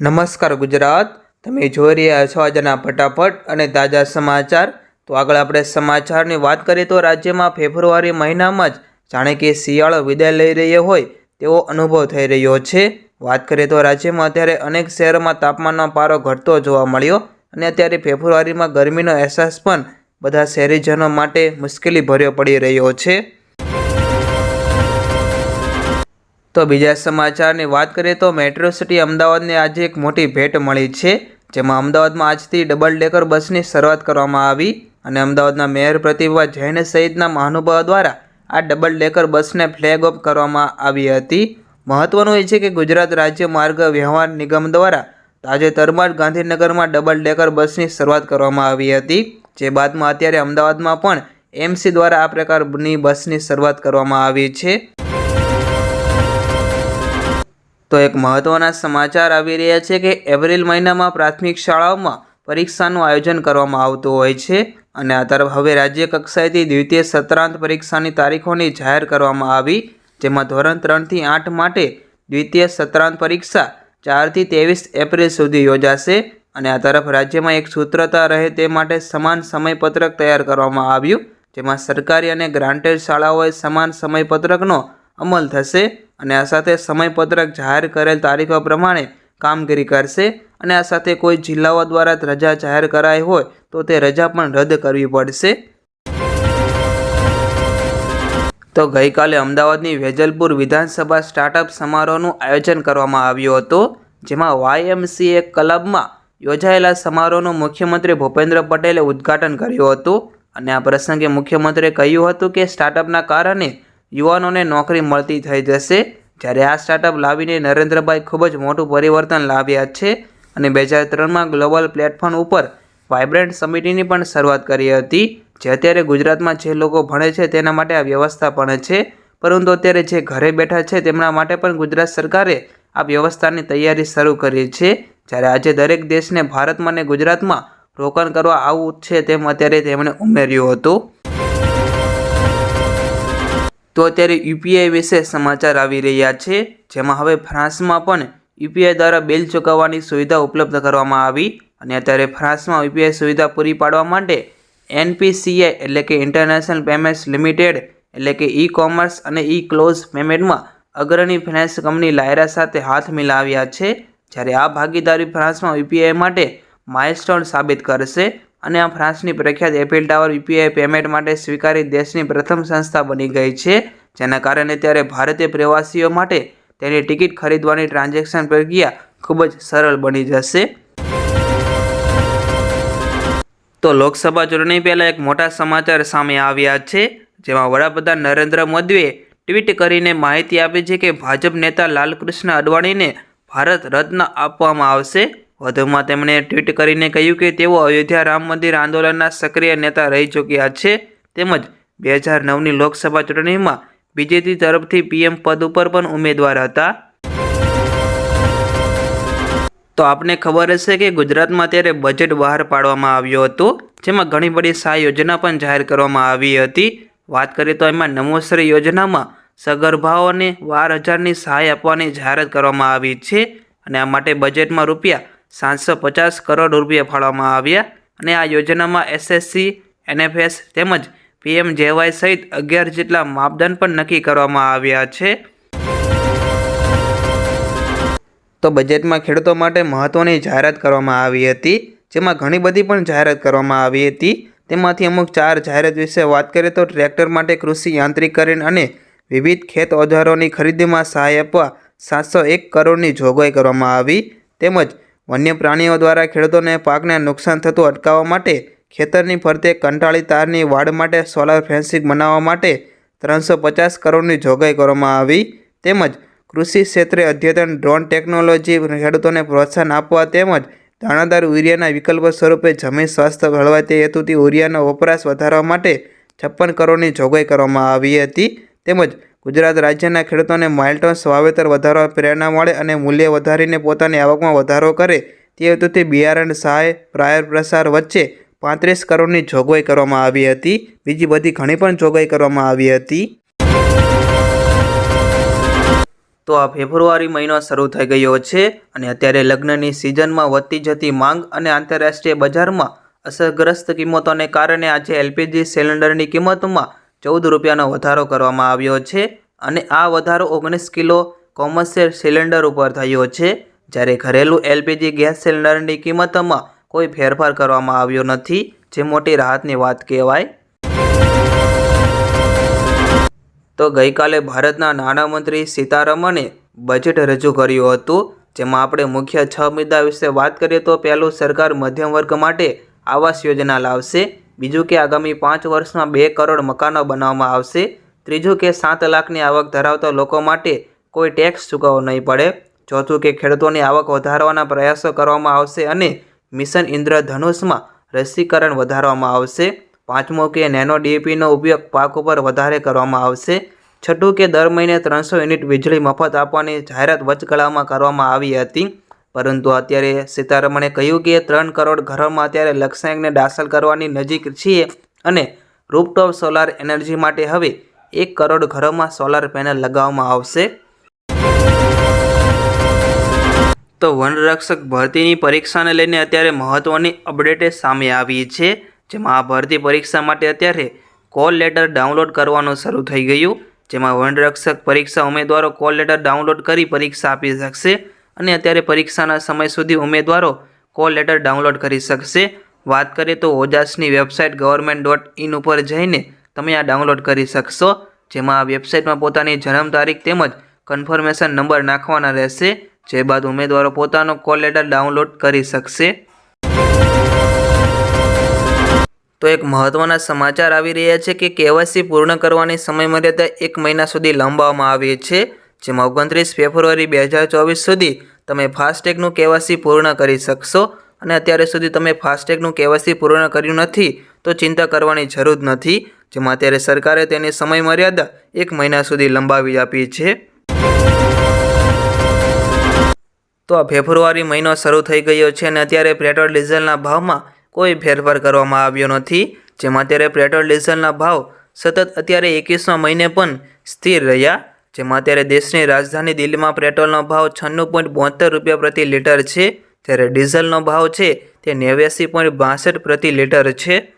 નમસ્કાર ગુજરાત. તમે જોઈ રહ્યા છો આજના ફટાફટ અને તાજા સમાચાર. તો આગળ આપણે સમાચારની વાત કરીએ તો રાજ્યમાં ફેબ્રુઆરી મહિનામાં જ જાણે કે શિયાળો વિદાય લઈ રહ્યો હોય તેવો અનુભવ થઈ રહ્યો છે. વાત કરીએ તો રાજ્યમાં અત્યારે અનેક શહેરોમાં તાપમાનનો પારો ઘટતો જોવા મળ્યો અને અત્યારે ફેબ્રુઆરીમાં ગરમીનો અહેસાસ પણ બધા શહેરીજનો માટે મુશ્કેલી ભર્યો પડી રહ્યો છે. તો બીજા સમાચારની વાત કરીએ તો મેટ્રો સિટી અમદાવાદને આજે એક મોટી ભેટ મળી છે, જેમાં અમદાવાદમાં આજથી ડબલ ડેકર બસની શરૂઆત કરવામાં આવી અને અમદાવાદના મેયર પ્રતિભા જૈન સહિતના મહાનુભાવો દ્વારા આ ડબલ ડેકર બસને ફ્લેગ ઓફ કરવામાં આવી હતી. મહત્વનું એ છે કે ગુજરાત રાજ્ય માર્ગ વ્યવહાર નિગમ દ્વારા તાજેતરમાં જ ગાંધીનગરમાં ડબલ ડેકર બસની શરૂઆત કરવામાં આવી હતી, જે બાદમાં અત્યારે અમદાવાદમાં પણ એમસી દ્વારા આ પ્રકારની બસની શરૂઆત કરવામાં આવી છે. તો એક મહત્વના સમાચાર આવી રહ્યા છે કે એપ્રિલ મહિનામાં પ્રાથમિક શાળાઓમાં પરીક્ષાનું આયોજન કરવામાં આવતું હોય છે અને આ તરફ હવે રાજ્ય કક્ષાએથી દ્વિતીય સત્રાંત પરીક્ષાની તારીખોની જાહેર કરવામાં આવી, જેમાં ધોરણ ત્રણથી આઠ માટે દ્વિતીય સત્રાંત પરીક્ષા ચારથી ત્રેવીસ એપ્રિલ સુધી યોજાશે અને આ તરફ રાજ્યમાં એક સૂત્રતા રહે તે માટે સમાન સમયપત્રક તૈયાર કરવામાં આવ્યું, જેમાં સરકારી અને ગ્રાન્ટેડ શાળાઓએ સમાન સમયપત્રકનો અમલ થશે અને આ સાથે સમયપત્રક જાહેર કરેલ તારીખો પ્રમાણે કામગીરી કરશે અને આ સાથે કોઈ જિલ્લાઓ દ્વારા રજા જાહેર કરાઈ હોય તો તે રજા પણ રદ કરવી પડશે. તો ગઈકાલે અમદાવાદની વેજલપુર વિધાનસભા સ્ટાર્ટઅપ સમારોહનું આયોજન કરવામાં આવ્યું હતું, જેમાં વાયએમસીએ ક્લબમાં યોજાયેલા સમારોહનું મુખ્યમંત્રી ભૂપેન્દ્ર પટેલે ઉદ્ઘાટન કર્યું હતું. અને આ પ્રસંગે મુખ્યમંત્રીએ કહ્યું હતું કે સ્ટાર્ટઅપના કારણે યુવાનોને નોકરી મળતી થઈ જશે. જ્યારે આ સ્ટાર્ટઅપ લાવીને નરેન્દ્રભાઈ ખૂબ જ મોટું પરિવર્તન લાવ્યા છે અને બે હજાર ત્રણમાં ગ્લોબલ પ્લેટફોર્મ ઉપર વાઇબ્રન્ટ સમિટીની પણ શરૂઆત કરી હતી. જે અત્યારે ગુજરાતમાં જે લોકો ભણે છે તેના માટે આ વ્યવસ્થા પણ છે. પરંતુ અત્યારે જે ઘરે બેઠા છે તેમના માટે પણ ગુજરાત સરકારે આ વ્યવસ્થાની તૈયારી શરૂ કરી છે. જ્યારે આજે દરેક દેશને ભારતમાં અને ગુજરાતમાં રોકાણ કરવા આવવું છે તેમ અત્યારે તેમણે ઉમેર્યું હતું. તો અત્યારે યુપીઆઈ વિશે સમાચાર આવી રહ્યા છે, જેમાં હવે ફ્રાન્સમાં પણ યુપીઆઈ દ્વારા બિલ ચૂકવવાની સુવિધા ઉપલબ્ધ કરવામાં આવી અને અત્યારે ફ્રાન્સમાં યુપીઆઈ સુવિધા પૂરી પાડવા માટે એનપીસીઆઈ એટલે કે ઇન્ટરનેશનલ પેમેન્ટ્સ લિમિટેડ એટલે કે ઈ કોમર્સ અને ઈ ક્લોઝ પેમેન્ટમાં અગ્રણી ફાઇનાન્સ કંપની લાયરા સાથે હાથ મિલાવ્યા છે, જ્યારે આ ભાગીદારી ફ્રાન્સમાં યુપીઆઈ માટે માઇલસ્ટોન સાબિત કરશે અને આ ફ્રાન્સની પ્રખ્યાત એફિલ ટાવર યુપીઆઈ પેમેન્ટ માટે સ્વીકારી દેશની પ્રથમ સંસ્થા બની ગઈ છે, જેના કારણે ત્યારે ભારતીય પ્રવાસીઓ માટે તેની ટિકિટ ખરીદવાની ટ્રાન્ઝેક્શન પ્રક્રિયા ખૂબ જ સરળ બની જશે. તો લોકસભા ચૂંટણી પહેલાં એક મોટા સમાચાર સામે આવ્યા છે, જેમાં વડાપ્રધાન નરેન્દ્ર મોદીએ ટ્વીટ કરીને માહિતી આપી છે કે ભાજપ નેતા લાલકૃષ્ણ અડવાણીને ભારત રત્ન આપવામાં આવશે. વધુમાં તેમણે ટ્વીટ કરીને કહ્યું કે તેઓ અયોધ્યા રામ મંદિર આંદોલનના સક્રિય નેતા રહી ચૂક્યા છે. તેમજ બે હજાર નવની લોકસભા ચૂંટણીમાં બીજેપી તરફથી પીએમ પદ ઉપર પણ ઉમેદવાર હતા. તો આપને ખબર હશે કે ગુજરાતમાં ત્યારે બજેટ બહાર પાડવામાં આવ્યું હતું, જેમાં ઘણી બધી સહાય યોજના પણ જાહેર કરવામાં આવી હતી. વાત કરીએ તો એમાં નમોશ્રી યોજનામાં સગર્ભાઓને બાર હજારની સહાય આપવાની જાહેરાત કરવામાં આવી છે અને આ માટે બજેટમાં રૂપિયા સાતસો પચાસ કરોડ રૂપિયા ફાળવવામાં આવ્યા અને આ યોજનામાં એસએસસી એનએફએસ તેમજ પીએમ જેવાય સહિત અગિયાર જેટલા માપદંડ પણ નક્કી કરવામાં આવ્યા છે. તો બજેટમાં ખેડૂતો માટે મહત્ત્વની જાહેરાત કરવામાં આવી હતી, જેમાં ઘણી બધી પણ જાહેરાત કરવામાં આવી હતી. તેમાંથી અમુક ચાર જાહેરાત વિશે વાત કરીએ તો ટ્રેક્ટર માટે કૃષિ યાંત્રિકરણ અને વિવિધ ખેત ઓજારોની ખરીદીમાં સહાય આપવા સાતસો એક કરોડની જોગવાઈ કરવામાં આવી. તેમજ વન્ય પ્રાણીઓ દ્વારા ખેડૂતોને પાકને નુકસાન થતું અટકાવવા માટે ખેતરની ફરતે કંટાળી તારની વાડ માટે સોલાર ફેન્સિંગ બનાવવા માટે ત્રણસો પચાસ કરોડની જોગવાઈ કરવામાં આવી. તેમજ કૃષિ ક્ષેત્રે અદ્યતન ડ્રોન ટેકનોલોજી ખેડૂતોને પ્રોત્સાહન આપવા તેમજ દાણાદાર યુરિયાના વિકલ્પ સ્વરૂપે જમીન સ્વાસ્થ્ય ભળવાય તે હેતુથી યુરિયાનો વપરાશ વધારવા માટે છપ્પન કરોડની જોગવાઈ કરવામાં આવી હતી. તેમજ ગુજરાત રાજ્યના ખેડૂતોને માઇલટોન્સ વાવેતર વધારવા પ્રેરણા મળે અને મૂલ્ય વધારીને પોતાની આવકમાં વધારો કરે તે હેતુથી બિયારણ સહાય પ્રાયર પ્રસાર વચ્ચે પાંત્રીસ કરોડની જોગવાઈ કરવામાં આવી હતી. બીજી બધી ઘણી પણ જોગવાઈ કરવામાં આવી હતી. તો આ ફેબ્રુઆરી મહિનો શરૂ થઈ ગયો છે અને અત્યારે લગ્નની સિઝનમાં વધતી જતી માંગ અને આંતરરાષ્ટ્રીય બજારમાં અસરગ્રસ્ત કિંમતોને કારણે આજે એલપીજી સિલિન્ડરની કિંમતમાં ચૌદ રૂપિયાનો વધારો કરવામાં આવ્યો છે અને આ વધારો ઓગણીસ કિલો કોમર્શિયલ સિલિન્ડર ઉપર થયો છે. જ્યારે ઘરેલું એલપીજી ગેસ સિલિન્ડરની કિંમતમાં કોઈ ફેરફાર કરવામાં આવ્યો નથી, જે મોટી રાહતની વાત કહેવાય. તો ગઈકાલે ભારતના નાણામંત્રી સીતારમણે બજેટ રજૂ કર્યું હતું. જેમાં આપણે મુખ્ય છ મુદ્દા વિશે વાત કરીએ તો પહેલું, સરકાર મધ્યમ વર્ગ માટે આવાસ યોજના લાવશે. બીજું કે આગામી પાંચ વર્ષમાં બે કરોડ મકાનો બનાવવામાં આવશે. ત્રીજું કે સાત લાખની આવક ધરાવતા લોકો માટે કોઈ ટેક્સ ચૂકવવો નહીં પડે. ચોથું કે ખેડૂતોની આવક વધારવાના પ્રયાસો કરવામાં આવશે અને મિશન ઇન્દ્રધનુષમાં રસીકરણ વધારવામાં આવશે. પાંચમું કે નેનો ડીએપીનો ઉપયોગ પાક ઉપર વધારે કરવામાં આવશે. છઠ્ઠું કે દર મહિને ત્રણસો યુનિટ વીજળી મફત આપવાની જાહેરાત વચગાળામાં કરવામાં આવી હતી. પરંતુ અત્યારે સીતારમણે કહ્યું કે ત્રણ કરોડ ઘરોમાં અત્યારે લક્ષ્યાંકને દાખલ કરવાની નજીક છીએ અને રૂપટોપ સોલાર એનર્જી માટે હવે એક કરોડ ઘરોમાં સોલાર પેનલ લગાવવામાં આવશે. તો વનરક્ષક ભરતીની પરીક્ષાને લઈને અત્યારે મહત્ત્વની અપડેટ સામે આવી છે, જેમાં આ ભરતી પરીક્ષા માટે અત્યારે કોલ લેટર ડાઉનલોડ કરવાનું શરૂ થઈ ગયું, જેમાં વનરક્ષક પરીક્ષા ઉમેદવારો કોલ લેટર ડાઉનલોડ કરી પરીક્ષા આપી શકશે. અને અત્યારે પરીક્ષાના સમય સુધી ઉમેદવારો કોલ લેટર ડાઉનલોડ કરી શકશે. વાત કરીએ તો ઓજાસની વેબસાઇટ ગવર્મેન્ટ ડોટ ઇન ઉપર જઈને તમે આ ડાઉનલોડ કરી શકશો. જેમાં આ વેબસાઇટમાં પોતાની જન્મ તારીખ તેમજ કન્ફર્મેશન નંબર નાખવાના રહેશે. જે બાદ ઉમેદવારો પોતાનો કોલ લેટર ડાઉનલોડ કરી શકશે. તો એક મહત્ત્વના સમાચાર આવી રહ્યા છે કે કેવાયસી પૂર્ણ કરવાની સમયમર્યાદા એક મહિના સુધી લંબાવવામાં આવી છે. જેમાં ઓગણત્રીસ ફેબ્રુઆરી બે હજાર ચોવીસ સુધી તમે ફાસ્ટેગનું કેવાસી પૂર્ણ કરી શકશો અને અત્યારે સુધી તમે ફાસ્ટેગનું કેવાસી પૂર્ણ કર્યું નથી તો ચિંતા કરવાની જરૂર નથી, જેમાં અત્યારે સરકારે તેની સમયમર્યાદા એક મહિના સુધી લંબાવી આપી છે. તો આ ફેબ્રુઆરી મહિનો શરૂ થઈ ગયો છે અને અત્યારે પેટ્રોલ ડીઝલના ભાવમાં કોઈ ફેરફાર કરવામાં આવ્યો નથી, જેમાં અત્યારે પેટ્રોલ ડીઝલના ભાવ સતત અત્યારે એકવીસમાં મહિને પણ સ્થિર રહ્યા જેમાં અત્યારે દેશની રાજધાની દિલ્હીમાં પેટ્રોલનો ભાવ છન્નું પોઈન્ટ બોતેર રૂપિયા પ્રતિ લીટર છે. જ્યારે ડીઝલનો ભાવ છે તે નેવ્યાસી પોઈન્ટ બાસઠ પ્રતિ લીટર છે.